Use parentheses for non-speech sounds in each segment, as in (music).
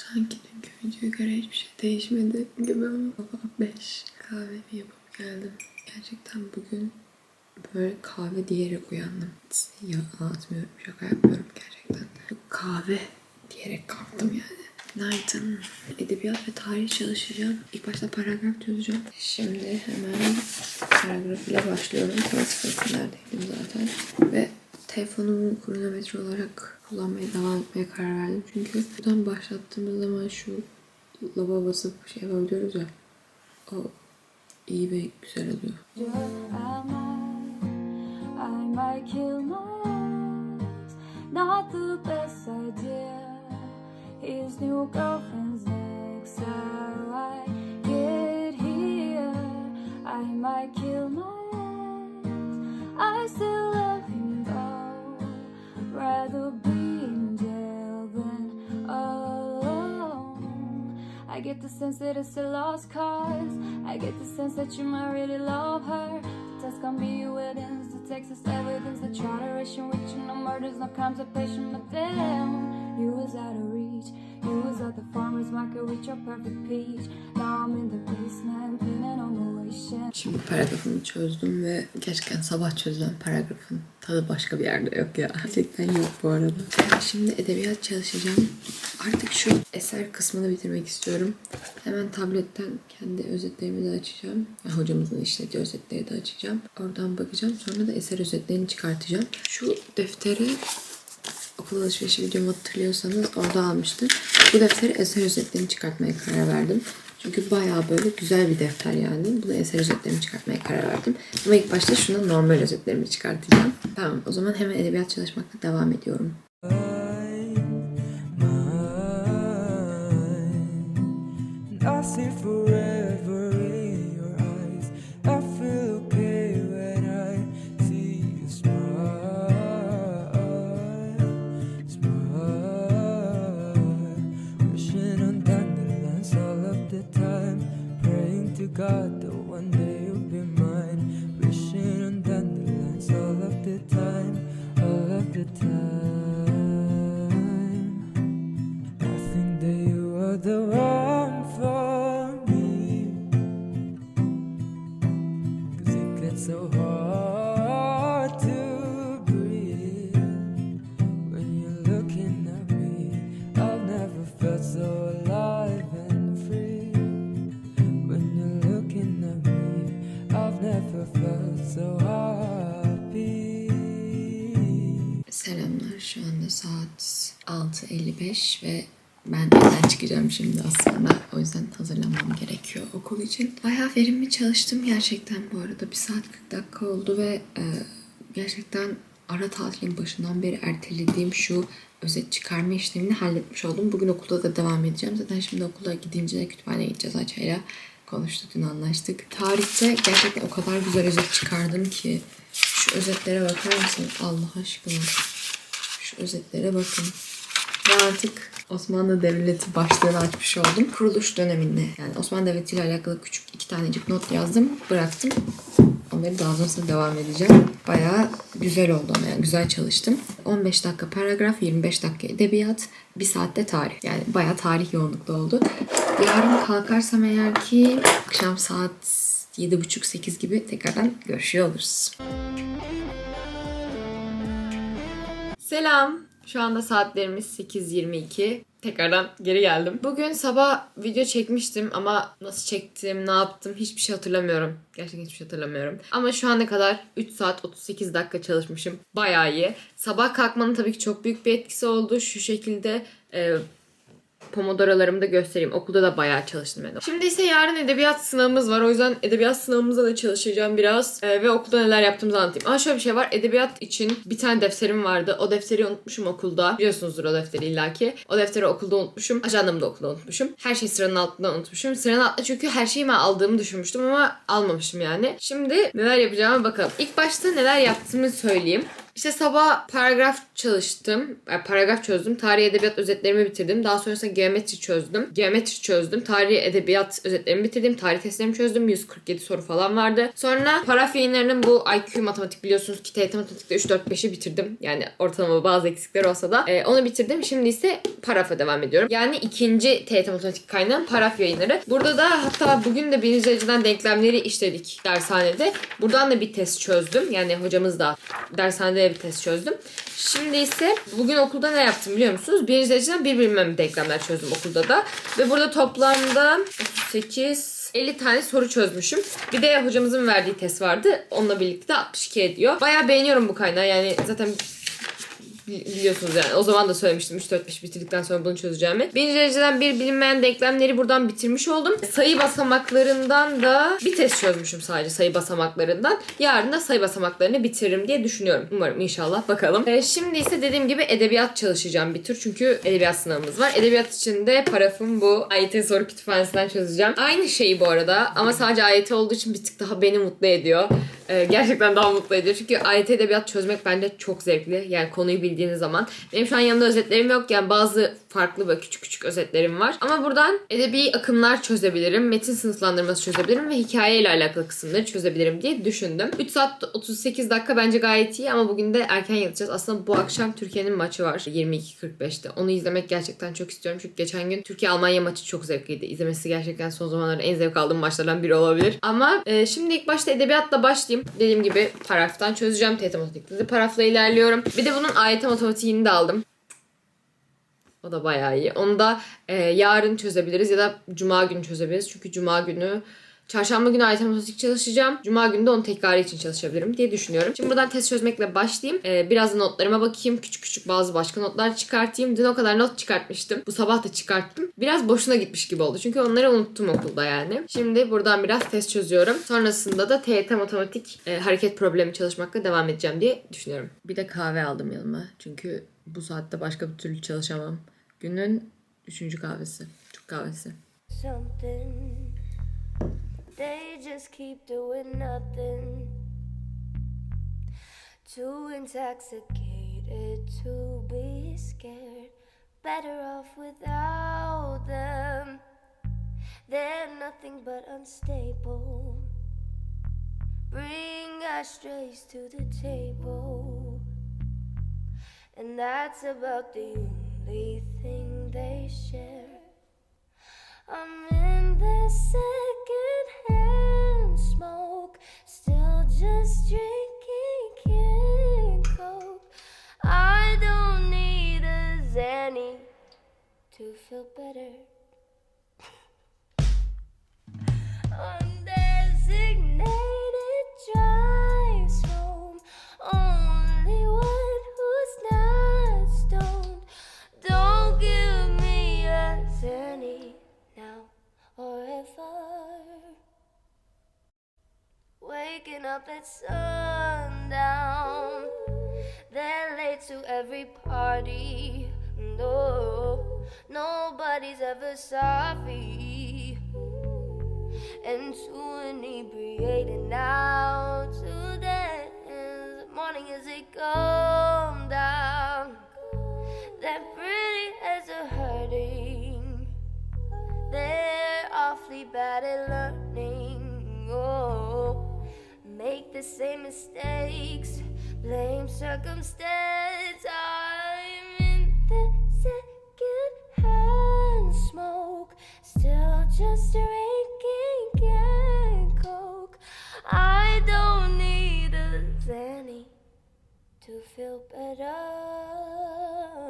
Sanki dünkü videoya göre hiçbir şey değişmedi gibi ama sabah 5 kahvemi yapıp geldim. Gerçekten bugün böyle kahve diyerek uyandım. Ya anlatmıyorum, şaka yapmıyorum gerçekten. Kahve diyerek kalktım yani. Günaydın. Edebiyat ve tarih çalışacağım. İlk başta paragraf çözeceğim. Şimdi hemen paragraf ile başlıyorum. Klasik resimlerdeydim zaten. Ve telefonumu kronometre olarak kullanmaya devam etmeye karar verdim. Çünkü buradan başlattığımız zaman şu lava basıp şey yapabiliyoruz ya. O iyi ve güzel oluyor. Not the best. Sense that it's a lost cause. I get the sense that you might really love her. The gonna be evidence, the Texas evidence, the charteration, which no murders, no contemplation, but damn, you was out of reach. You was at the farmer's market with your perfect peach. Now I'm in the basement, pinning on the waist. Şimdi paragrafımı çözdüm ve gerçekten sabah çözülen paragrafın tadı başka bir yerde yok ya. Gerçekten yok bu arada. Şimdi edebiyat çalışacağım. Artık şu eser kısmını bitirmek istiyorum. Hemen tabletten kendi özetlerimi de açacağım. Yani hocamızın işlediği özetleri de açacağım. Oradan bakacağım. Sonra da eser özetlerini çıkartacağım. Şu deftere okul alışverişi videomu hatırlıyorsanız orada almıştım. Bu defteri eser özetlerini çıkartmaya karar verdim. Çünkü bayağı böyle güzel bir defter yani. Bunu eser özetlerimi çıkartmaya karar verdim. Ama ilk başta şuna normal özetlerimi çıkartacağım. Tamam o zaman hemen edebiyat çalışmakla devam ediyorum. I see saat 6.55 ve ben evden çıkacağım şimdi aslında. O yüzden hazırlanmam gerekiyor okul için. Bayağı verimli çalıştım gerçekten bu arada. Bir saat 40 dakika oldu ve e, gerçekten ara tatilin başından beri ertelediğim şu özet çıkarma işlemini halletmiş oldum. Bugün okulda da devam edeceğim. Zaten şimdi okula gidince de kütüphaneye gideceğiz Açay'la. Konuştuk, dün anlaştık. Tarihte gerçekten o kadar güzel özet çıkardım ki. Şu özetlere bakar mısın? Allah aşkına. Özetlere bakın. Ve artık Osmanlı Devleti başlığını açmış oldum. Kuruluş döneminde yani Osmanlı Devleti ile alakalı küçük iki tanecik not yazdım. Bıraktım. Onları daha sonrasında devam edeceğim. Bayağı güzel oldu ama yani güzel çalıştım. 15 dakika paragraf, 25 dakika edebiyat, 1 saatte tarih. Yani bayağı tarih yoğunluklu oldu. Yarın kalkarsam eğer ki akşam saat 7.30-8 gibi tekrardan görüşüyor oluruz. Selam. Şu anda saatlerimiz 8.22. Tekrardan geri geldim. Bugün sabah video çekmiştim ama nasıl çektim, ne yaptım hiçbir şey hatırlamıyorum. Gerçekten hiçbir şey hatırlamıyorum. Ama şu ana kadar 3 saat 38 dakika çalışmışım. Bayağı iyi. Sabah kalkmanın tabii ki çok büyük bir etkisi oldu. Şu şekilde e, Pomodoro'larımı da göstereyim. Okulda da bayağı çalıştım ben. Şimdi ise yarın edebiyat sınavımız var. O yüzden edebiyat sınavımıza da çalışacağım biraz. Ee, ve okulda neler yaptığımızı anlatayım. Ama şöyle bir şey var. Edebiyat için bir tane defterim vardı. O defteri unutmuşum okulda. Biliyorsunuzdur o defteri illaki. O defteri okulda unutmuşum. Ajandamı da okulda unutmuşum. Her şeyi sıranın altında unutmuşum. Sıranın altında çünkü her şeyi ben aldığımı düşünmüştüm ama almamışım yani. Şimdi neler yapacağıma bakalım. İlk başta neler yaptığımı söyleyeyim. İşte sabah paragraf çalıştım. Yani paragraf çözdüm. Tarih edebiyat özetlerimi bitirdim. Daha sonrasında geometri çözdüm. Geometri çözdüm. Tarih edebiyat özetlerimi bitirdim. Tarih testlerimi çözdüm. 147 soru falan vardı. Sonra paraf yayınlarının bu IQ matematik biliyorsunuz ki TYT matematikte 3 4 5'i bitirdim. Yani ortalama bazı eksikler olsa da e, onu bitirdim. Şimdi ise parafa devam ediyorum. Yani ikinci TYT matematik kaynağım paraf yayınları. Burada da hatta bugün de birinci dereceden denklemleri işledik dershanede. Buradan da bir test çözdüm. Yani hocamız da dershanede bir test çözdüm. Şimdi ise bugün okulda ne yaptım biliyor musunuz? Birinci dereceden bir bilmem denklemler çözdüm okulda da. Ve burada toplamda 38 50 tane soru çözmüşüm. Bir de hocamızın verdiği test vardı. Onunla birlikte 62 ediyor. Bayağı beğeniyorum bu kaynağı. Yani zaten biliyorsunuz yani. O zaman da söylemiştim 3-4-5 bitirdikten sonra bunu çözeceğimi. Birinci dereceden bir bilinmeyen denklemleri buradan bitirmiş oldum. Sayı basamaklarından da bir test çözmüşüm sadece sayı basamaklarından. Yarın da sayı basamaklarını bitiririm diye düşünüyorum. Umarım inşallah bakalım. Ee, şimdi ise dediğim gibi edebiyat çalışacağım bir tür. Çünkü edebiyat sınavımız var. Edebiyat için de parafım bu. AYT soru kütüphanesinden çözeceğim. Aynı şeyi bu arada ama sadece AYT olduğu için bir tık daha beni mutlu ediyor. Ee, gerçekten daha mutlu ediyor. Çünkü AYT edebiyat çözmek bence çok zevkli. Yani konuyu bildiğiniz zaman. Benim şu an yanımda özetlerim yok. Yani bazı farklı böyle küçük küçük özetlerim var. Ama buradan edebi akımlar çözebilirim. Metin sınıflandırması çözebilirim ve hikaye ile alakalı kısımları çözebilirim diye düşündüm. 3 saat 38 dakika bence gayet iyi ama bugün de erken yatacağız. Aslında bu akşam Türkiye'nin maçı var 22.45'te. Onu izlemek gerçekten çok istiyorum. Çünkü geçen gün Türkiye-Almanya maçı çok zevkliydi. İzlemesi gerçekten son zamanlarda en zevk aldığım maçlardan biri olabilir. Ama e, şimdi ilk başta edebiyatla başlayayım. Dediğim gibi paragraftan çözeceğim. TET matematikte de paragrafla ilerliyorum. Bir de bunun AYT matematiğini de aldım. O da bayağı iyi. Onu da e, yarın çözebiliriz ya da cuma günü çözebiliriz. Çünkü cuma günü Çarşamba günü AYT matematik çalışacağım. Cuma günü de onun tekrarı için çalışabilirim diye düşünüyorum. Şimdi buradan test çözmekle başlayayım. Ee, biraz da notlarıma bakayım. Küçük küçük bazı başka notlar çıkartayım. Dün o kadar not çıkartmıştım. Bu sabah da çıkarttım. Biraz boşuna gitmiş gibi oldu. Çünkü onları unuttum okulda yani. Şimdi buradan biraz test çözüyorum. Sonrasında da TYT matematik e, hareket problemi çalışmakla devam edeceğim diye düşünüyorum. Bir de kahve aldım yanıma. Çünkü bu saatte başka bir türlü çalışamam. Günün üçüncü kahvesi. Türk kahvesi. something. They just keep doing nothing. Too intoxicated to be scared. Better off without them. They're nothing but unstable. Bring ashtrays to the table. And that's about the only thing they share. I'm in the hand smoke, still just drinking King Coke. I don't need a Zanny to feel better. (laughs) Oh, Waking up at sundown, they're late to every party. No, nobody's ever sorry. And too inebriated now to dance. Morning as they come down. Their pretty heads are hurting. They're awfully bad at learning. Oh, make the same mistakes. Blame circumstance. I'm in the second hand smoke. Still just drinking and coke. I don't need a Zanny to feel better.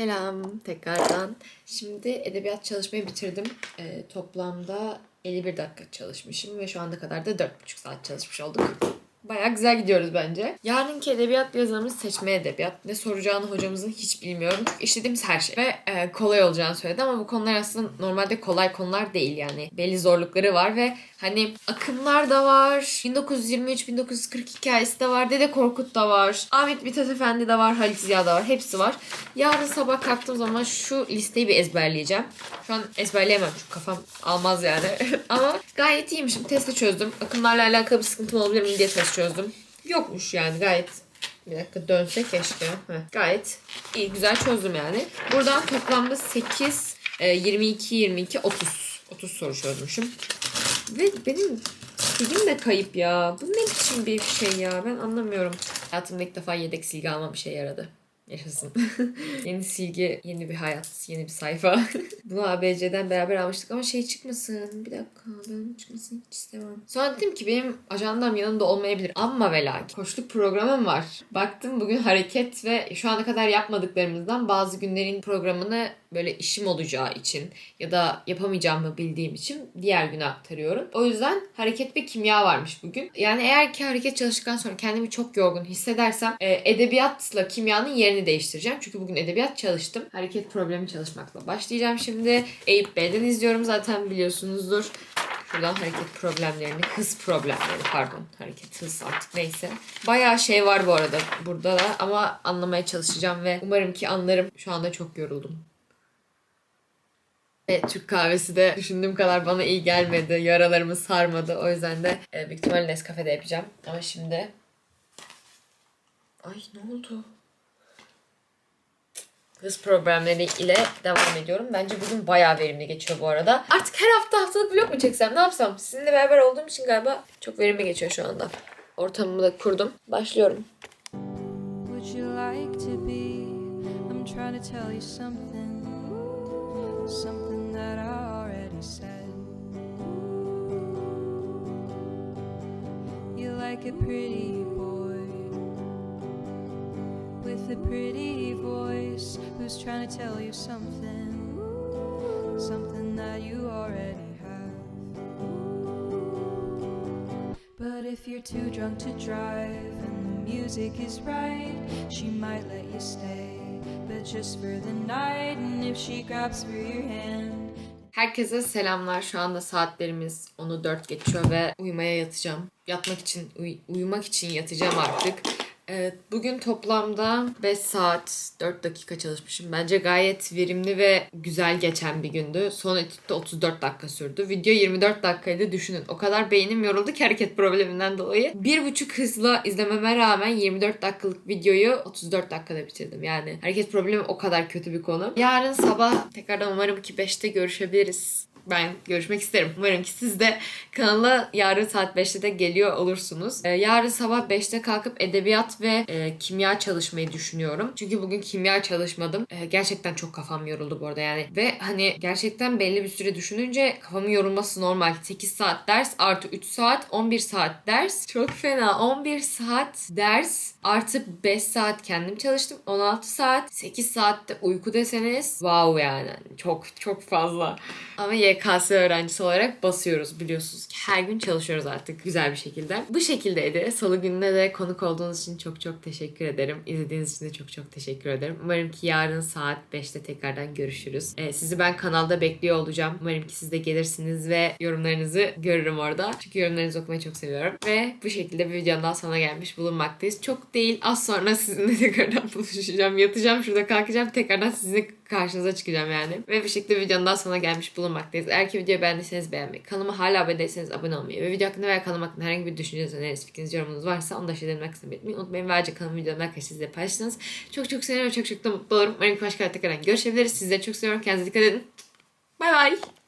Selam tekrardan. Şimdi edebiyat çalışmayı bitirdim. Ee, toplamda 51 dakika çalışmışım ve şu anda kadar da 4,5 saat çalışmış olduk. Bayağı güzel gidiyoruz bence. Yarınki edebiyat yazımız seçme edebiyat. Ne soracağını hocamızın hiç bilmiyorum. Çünkü işlediğimiz her şey. Ve e, kolay olacağını söyledi ama bu konular aslında normalde kolay konular değil yani. Belli zorlukları var ve hani akımlar da var. 1923-1940 hikayesi de var. Dede Korkut da var. Ahmet Mithat Efendi de var. Halit Ziya da var. Hepsi var. Yarın sabah kalktığım zaman şu listeyi bir ezberleyeceğim. Şu an ezberleyemem çünkü kafam almaz yani. (laughs) ama gayet iyiymişim. Testi çözdüm. Akımlarla alakalı bir sıkıntım olabilir mi diye test çözdüm. Yokmuş yani gayet bir dakika dönse keşke. Heh, gayet iyi güzel çözdüm yani. Buradan toplamda 8, e, 22, 22, 30. 30 soru çözmüşüm. Ve benim silgim de kayıp ya. Bu ne biçim bir şey ya ben anlamıyorum. Hayatımda ilk defa yedek silgi almam bir şey yaradı. Yaşasın. (laughs) yeni silgi, yeni bir hayat, yeni bir sayfa. (laughs) Bunu ABC'den beraber almıştık ama şey çıkmasın. Bir dakika ben çıkmasın hiç istemem. Sonra dedim ki benim ajandam yanımda olmayabilir. Ama ve lakin koşluk programım var. Baktım bugün hareket ve şu ana kadar yapmadıklarımızdan bazı günlerin programını böyle işim olacağı için ya da yapamayacağımı bildiğim için diğer güne aktarıyorum. O yüzden hareket ve kimya varmış bugün. Yani eğer ki hareket çalıştıktan sonra kendimi çok yorgun hissedersem e, edebiyatla kimyanın yerini değiştireceğim. Çünkü bugün edebiyat çalıştım. Hareket problemi çalışmakla başlayacağım şimdi. Eyüp B'den izliyorum zaten biliyorsunuzdur. Şuradan hareket problemlerini, hız problemleri pardon. Hareket, hız artık neyse. Bayağı şey var bu arada burada da ama anlamaya çalışacağım ve umarım ki anlarım. Şu anda çok yoruldum. Ve Türk kahvesi de düşündüğüm kadar bana iyi gelmedi. Yaralarımı sarmadı. O yüzden de e, büyük ihtimalle Nescafe'de yapacağım. Ama şimdi... Ay ne oldu? Hız problemleri ile devam ediyorum. Bence bugün bayağı verimli geçiyor bu arada. Artık her hafta haftalık vlog mu çeksem ne yapsam? Sizinle beraber olduğum için galiba çok verimli geçiyor şu anda. Ortamımı da kurdum. Başlıyorum. something, said. You like a pretty boy with a pretty voice who's trying to tell you something, something that you already have. But if you're too drunk to drive and the music is right, she might let you stay. But just for the night, and if she grabs for your hand, Herkese selamlar. Şu anda saatlerimiz 10'u 4 geçiyor ve uyumaya yatacağım. Yatmak için, uy- uyumak için yatacağım artık. Evet, bugün toplamda 5 saat 4 dakika çalışmışım. Bence gayet verimli ve güzel geçen bir gündü. Son etütte 34 dakika sürdü. Video 24 dakikaydı düşünün. O kadar beynim yoruldu ki hareket probleminden dolayı. Bir buçuk hızla izlememe rağmen 24 dakikalık videoyu 34 dakikada bitirdim. Yani hareket problemi o kadar kötü bir konu. Yarın sabah tekrardan umarım ki 5'te görüşebiliriz. Ben görüşmek isterim. Umarım ki siz de kanala yarın saat 5'te de geliyor olursunuz. Ee, yarın sabah 5'te kalkıp edebiyat ve e, kimya çalışmayı düşünüyorum. Çünkü bugün kimya çalışmadım. Ee, gerçekten çok kafam yoruldu bu arada yani. Ve hani gerçekten belli bir süre düşününce kafamın yorulması normal. 8 saat ders artı 3 saat 11 saat ders. Çok fena. 11 saat ders artı 5 saat kendim çalıştım. 16 saat 8 saatte uyku deseniz wow yani. Çok çok fazla. Ama YKS öğrencisi olarak basıyoruz biliyorsunuz ki her gün çalışıyoruz artık güzel bir şekilde. Bu şekildeydi. Salı gününe de konuk olduğunuz için çok çok teşekkür ederim. İzlediğiniz için de çok çok teşekkür ederim. Umarım ki yarın saat 5'te tekrardan görüşürüz. Ee, sizi ben kanalda bekliyor olacağım. Umarım ki siz de gelirsiniz ve yorumlarınızı görürüm orada. Çünkü yorumlarınızı okumayı çok seviyorum. Ve bu şekilde bir videonun daha sonuna gelmiş bulunmaktayız. Çok değil az sonra sizinle (laughs) tekrardan buluşacağım. Yatacağım şurada kalkacağım. Tekrardan sizin karşınıza çıkacağım yani. Ve bu şekilde videonun daha sonuna gelmiş bulunmaktayız. Eğer ki videoyu beğendiyseniz beğenmeyi, kanalıma hala abone değilseniz abone olmayı ve video hakkında veya kanalım hakkında herhangi bir düşünceniz, öneriniz, fikriniz, yorumunuz varsa onu da şeylerin kısmına belirtmeyi unutmayın. Ve ayrıca kanalımı videomu arkadaşlar sizle paylaşırsanız çok çok sevinirim, çok çok da mutlu olurum. Umarım ki başka tekrardan görüşebiliriz. Sizleri çok seviyorum. Kendinize dikkat edin. Bay bay.